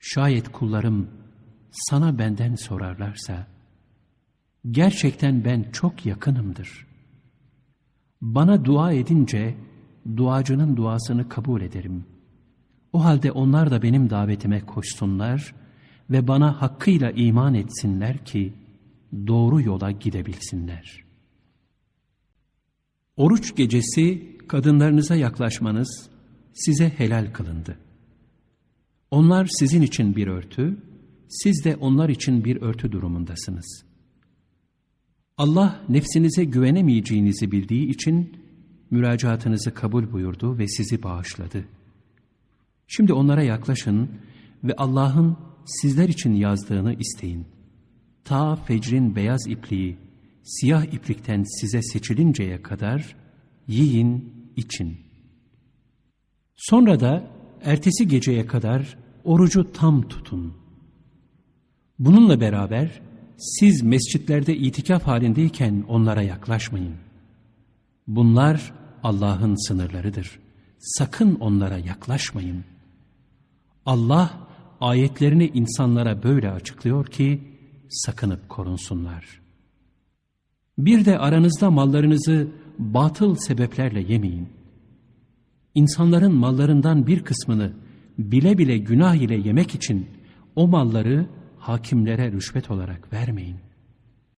Şayet kullarım sana benden sorarlarsa, gerçekten ben çok yakınımdır. Bana dua edince, duacının duasını kabul ederim. O halde onlar da benim davetime koşsunlar ve bana hakkıyla iman etsinler ki, doğru yola gidebilsinler. Oruç gecesi kadınlarınıza yaklaşmanız size helal kılındı. Onlar sizin için bir örtü, siz de onlar için bir örtü durumundasınız. Allah nefsinize güvenemeyeceğinizi bildiği için müracaatınızı kabul buyurdu ve sizi bağışladı. Şimdi onlara yaklaşın ve Allah'ın sizler için yazdığını isteyin. Ta fecrin beyaz ipliği, siyah iplikten size seçilinceye kadar yiyin, için. Sonra da ertesi geceye kadar orucu tam tutun. Bununla beraber siz mescitlerde itikaf halindeyken onlara yaklaşmayın. Bunlar Allah'ın sınırlarıdır. Sakın onlara yaklaşmayın. Allah ayetlerini insanlara böyle açıklıyor ki sakınıp korunsunlar. Bir de aranızda mallarınızı batıl sebeplerle yemeyin. İnsanların mallarından bir kısmını bile bile günah ile yemek için o malları hakimlere rüşvet olarak vermeyin.